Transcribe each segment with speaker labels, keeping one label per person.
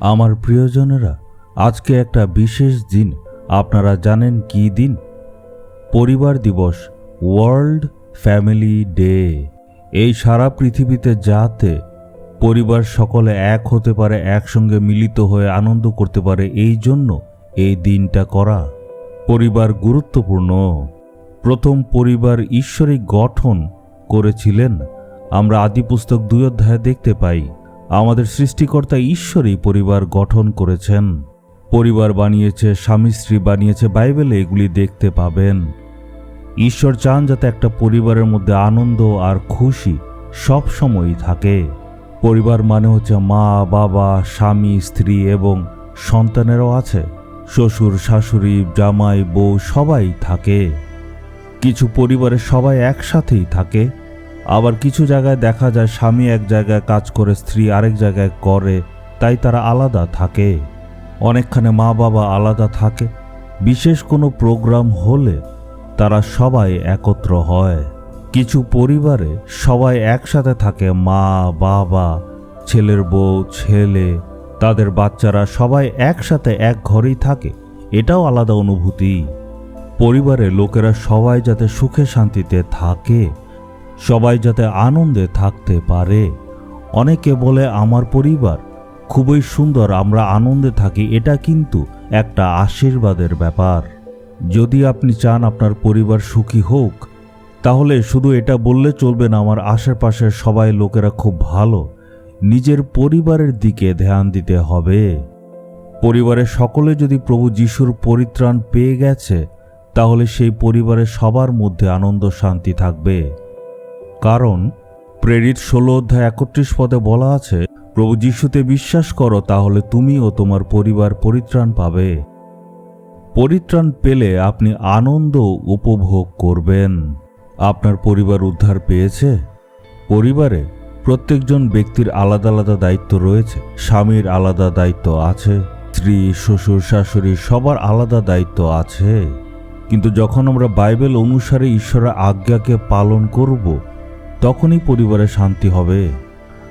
Speaker 1: আমার প্রিয়জনেরা, আজকে একটা বিশেষ দিন। আপনারা জানেন কি দিন? পরিবার দিবস, ওয়ার্ল্ড ফ্যামিলি ডে। এই সারা পৃথিবীতে যাতে পরিবার সকলে এক হতে পারে, একসঙ্গে মিলিত হয়ে আনন্দ করতে পারে, এই জন্য এই দিনটা করা পরিবার গুরুত্বপূর্ণ। প্রথম পরিবার ঈশ্বরিক গঠন করেছিলেন। আমরা আদি পুস্তক দুই অধ্যায়ে দেখতে পাই আমাদের সৃষ্টিকর্তা ঈশ্বরই পরিবার গঠন করেছেন। পরিবার বানিয়েছে, স্বামী স্ত্রী বানিয়েছে, বাইবেলে এগুলি দেখতে পাবেন। ঈশ্বর চান যাতে একটা পরিবারের মধ্যে আনন্দ আর খুশি সব সময়ই থাকে। পরিবার মানে হচ্ছে মা, বাবা, স্বামী, স্ত্রী এবং সন্তানেরও আছে। শ্বশুর, শাশুড়ি, জামাই, বউ সবাই থাকে। কিছু পরিবারে সবাই একসাথেই থাকে আবার কিছু জায়গায় দেখা যায় স্বামী এক জায়গায় কাজ করে, স্ত্রী আরেক জায়গায় করে, তাই তারা আলাদা থাকে। অনেকখানে মা বাবা আলাদা থাকে। বিশেষ কোনো প্রোগ্রাম হলে তারা সবাই একত্র হয়। কিছু পরিবারে সবাই একসাথে থাকে, মা, বাবা, ছেলের বউ, ছেলে, তাদের বাচ্চারা সবাই একসাথে এক ঘরেই থাকে। এটাও আলাদা অনুভূতি। পরিবারে লোকেরা সবাই যাতে সুখে শান্তিতে থাকে। সবাই যাতে আনন্দে থাকতে পারে। অনেকে বলে, আমার পরিবার খুবই সুন্দর, আমরা আনন্দে থাকি। এটা কিন্তু একটা আশীর্বাদের ব্যাপার। যদি আপনি চান আপনার পরিবার সুখী হোক, তাহলে শুধু এটা বললে চলবে না, আমার আশেপাশের সবাই লোকেরা খুব ভালো। নিজের পরিবারের দিকে ধ্যান দিতে হবে। পরিবারের সকলে যদি প্রভু যিশুর পরিত্রাণ পেয়ে গেছে, তাহলে সেই পরিবারের সবার মধ্যে আনন্দ শান্তি থাকবে। কারণ প্রেরিত ষোলো অধ্যায় একত্রিশ পদে বলা আছে, প্রভু যিশুতে বিশ্বাস করো, তাহলে তুমি ও তোমার পরিবার পরিত্রাণ পাবে। পরিত্রাণ পেলে আপনি আনন্দ উপভোগ করবেন। আপনার পরিবার উদ্ধার পেয়েছে? পরিবারে প্রত্যেকজন ব্যক্তির আলাদা আলাদা দায়িত্ব রয়েছে। স্বামীর আলাদা দায়িত্ব আছে, স্ত্রী, শ্বশুর, শাশুড়ি, সবার আলাদা দায়িত্ব আছে। কিন্তু যখন আমরা বাইবেল অনুসারে ঈশ্বরের আজ্ঞাকে পালন করব তখনই পরিবারে শান্তি হবে।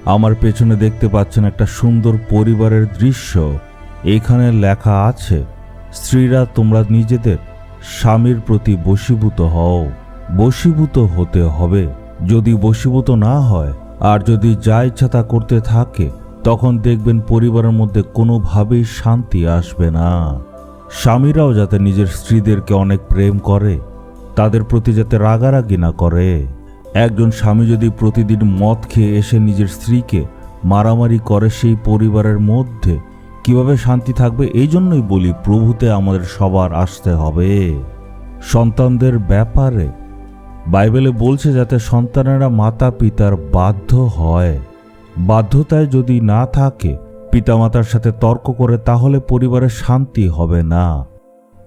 Speaker 1: আমার পেছনে দেখতে পাচ্ছেন একটা সুন্দর পরিবারের দৃশ্য। এখানে লেখা আছে, স্ত্রীরা, তোমরা নিজেদের স্বামীর প্রতি বশীভূত হও। বশীভূত হতে হবে। যদি বশীভূত না হয়, আর যদি যা ইচ্ছা তা করতে থাকে, তখন দেখবেন পরিবারের মধ্যে কোনোভাবেই শান্তি আসবে না। স্বামীরাও যাতে নিজের স্ত্রীদেরকে অনেক প্রেম করে, তাদের প্রতি যাতে রাগারাগি না করে। একজন স্বামী যদি প্রতিদিন মদ খেয়ে এসে নিজের স্ত্রীকে মারামারি করে সেই পরিবারের মধ্যে, কীভাবে শান্তি থাকবে? এই জন্যই বলি, প্রভুতে আমাদের সবার আসতে হবে। সন্তানদের ব্যাপারে বাইবেলে বলছে যাতে সন্তানেরা মাতা পিতার বাধ্য হয়। বাধ্যতায় যদি না থাকে, পিতামাতার সাথে তর্ক করে, তাহলে পরিবারে শান্তি হবে না।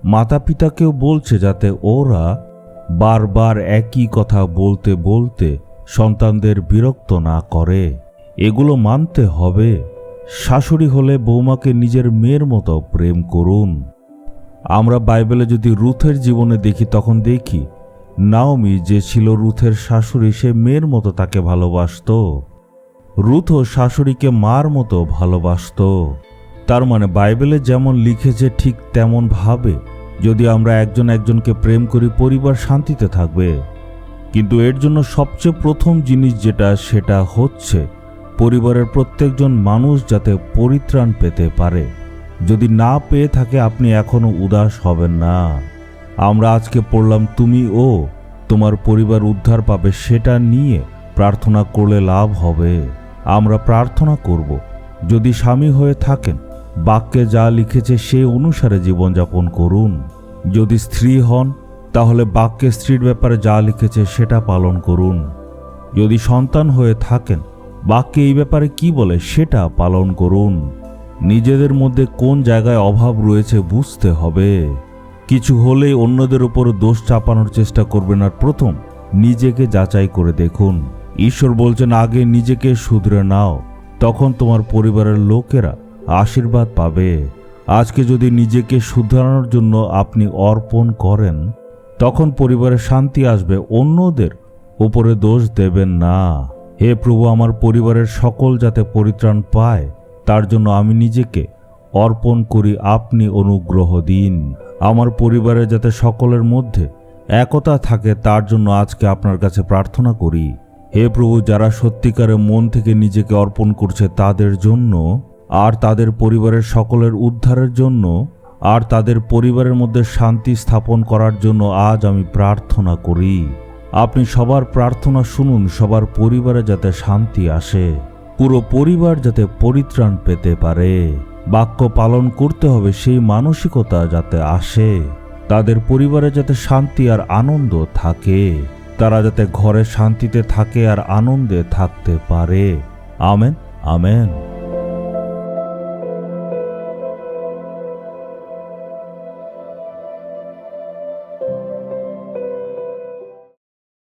Speaker 1: মাতা পিতাকেও বলছে যাতে ওরা বারবার একই কথা বলতে বলতে সন্তানদের বিরক্ত না করে। এগুলো মানতে হবে। শাশুড়ি হলে বৌমাকে নিজের মেয়ের মতো প্রেম করুন। আমরা বাইবেলে যদি রুথের জীবনে দেখি, তখন দেখি, নাওমি যে ছিল রুথের শাশুড়ি, সে মেয়ের মতো তাকে ভালোবাসত। রুথও শাশুড়িকে মার মতো ভালোবাসত। তার মানে বাইবেলে যেমন লিখেছে ঠিক তেমন ভাবে যদি আমরা একজন একজনকে প্রেম করি, পরিবার শান্তিতে থাকবে। কিন্তু এর জন্য সবচেয়ে প্রথম জিনিস যেটা, সেটা হচ্ছে পরিবারের প্রত্যেকজন মানুষ যাতে পরিত্রাণ পেতে পারে। যদি না পেয়ে থাকে, আপনি এখনও উদাস হবেন না। আমরা আজকে পড়লাম, তুমি ও তোমার পরিবার উদ্ধার পাবে, সেটা নিয়ে প্রার্থনা করলে লাভ হবে। আমরা প্রার্থনা করব, যদি স্বামী হয়ে থাকেন, বাক্যে যা লিখেছে সে অনুসারে জীবনযাপন করুন। যদি স্ত্রী হন, তাহলে বাক্যে স্ত্রীর ব্যাপারে যা লিখেছে সেটা পালন করুন। যদি সন্তান হয়ে থাকেন, বাক্যে এই ব্যাপারে কি বলে সেটা পালন করুন। নিজেদের মধ্যে কোন জায়গায় অভাব রয়েছে বুঝতে হবে। কিছু হলেই অন্যদের উপর দোষ চাপানোর চেষ্টা করবেন আর প্রথম নিজেকে যাচাই করে দেখুন। ঈশ্বর বলছেন, আগে নিজেকে শুধরে নাও, তখন তোমার পরিবারের লোকেরা আশীর্বাদ পাবে। আজকে যদি নিজেকে শুধরানোর জন্য আপনি অর্পণ করেন, তখন পরিবারে শান্তি আসবে, অন্যদের উপরে দোষ দেবেন না। হে প্রভু, আমার পরিবারের সকল যাতে পরিত্রাণ পায়, তার জন্য আমি নিজেকে অর্পণ করি, আপনি অনুগ্রহ দিন। আমার পরিবারে যাতে সকলের মধ্যে একতা থাকে, তার জন্য আজকে আপনার কাছে প্রার্থনা করি। হে প্রভু, যারা সত্যিকারে মন থেকে নিজেকে অর্পণ করছে, তাদের জন্য আর তাদের পরিবারের সকলের উদ্ধারের জন্য, আর তাদের পরিবারের মধ্যে শান্তি স্থাপন করার জন্য আজ আমি প্রার্থনা করি। আপনি সবার প্রার্থনা শুনুন, সবার পরিবারে যাতে শান্তি আসে। পুরো পরিবার যাতে পরিত্রাণ পেতে পারে। বাক্য পালন করতে হবে, সেই মানসিকতা যাতে আসে। তাদের পরিবারে যাতে শান্তি আর আনন্দ থাকে। তারা যাতে ঘরে শান্তিতে থাকে আর আনন্দে থাকতে পারে। Amen amen.